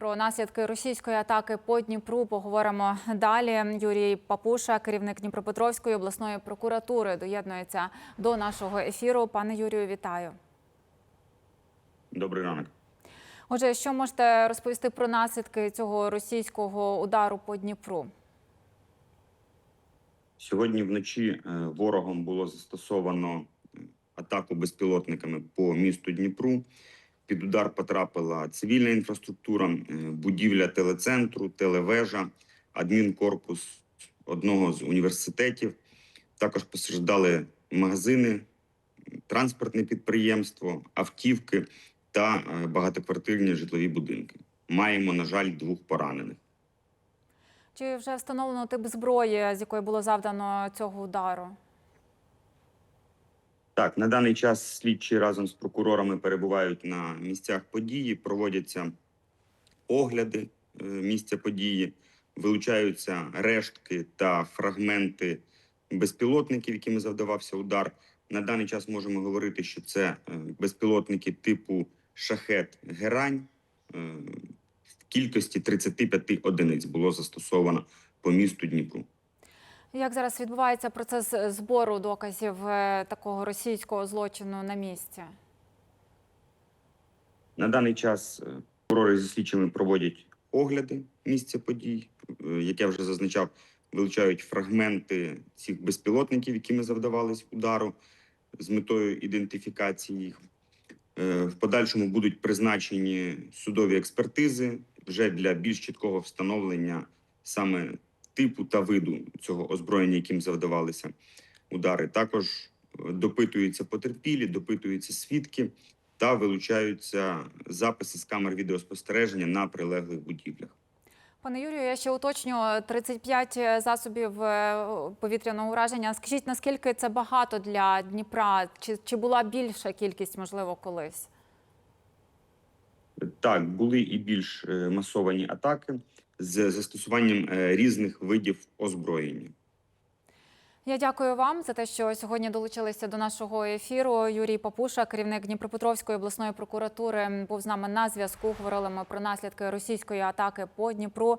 Про наслідки російської атаки по Дніпру поговоримо далі. Юрій Папуша, керівник Дніпропетровської обласної прокуратури, доєднується до нашого ефіру. Пане Юрію, вітаю. Добрий ранок. Отже, що можете розповісти про наслідки цього російського удару по Дніпру? Сьогодні вночі е, ворогом було застосовано атаку безпілотниками по місту Дніпру. Під удар потрапила цивільна інфраструктура, будівля телецентру, телевежа, адмінкорпус одного з університетів. Також постраждали магазини, транспортне підприємство, автівки та е, багатоквартирні житлові будинки. Маємо, на жаль, двох поранених. Чи вже встановлено тип зброї, з якої було завдано цього удару? Так, на даний час слідчі разом з прокурорами перебувають на місцях події, проводяться огляди е, місця події, вилучаються рештки та фрагменти безпілотників, якими завдавався удар. На даний час можемо говорити, що це е, безпілотники типу шахет Герань. Е, В кількості 35 одиниць було застосовано по місту Дніпру. Як зараз відбувається процес збору доказів е, такого російського злочину на місці? На даний час е, прокурори зі слідчими проводять огляди місця подій. Е, Як я вже зазначав, вилучають фрагменти цих безпілотників, якими завдавались удару, з метою ідентифікації їх. Е, В подальшому будуть призначені судові експертизи вже для більш чіткого встановлення саме типу та виду цього озброєння, яким завдавалися удари. Також е, допитуються потерпілі, допитуються свідки та вилучаються записи з камер відеоспостереження на прилеглих будівлях. Пане Юрію, я ще уточню 35 засобів е, повітряного ураження. Скажіть, наскільки це багато для Дніпра? Чи, чи була більша кількість, можливо, колись? Так, були і більш е, масовані атаки з застосуванням е, різних видів озброєння. Я дякую вам за те, що сьогодні долучилися до нашого ефіру. Юрій Папуша, керівник Дніпропетровської обласної прокуратури, був з нами на зв'язку. Говорили ми про наслідки російської атаки по Дніпру.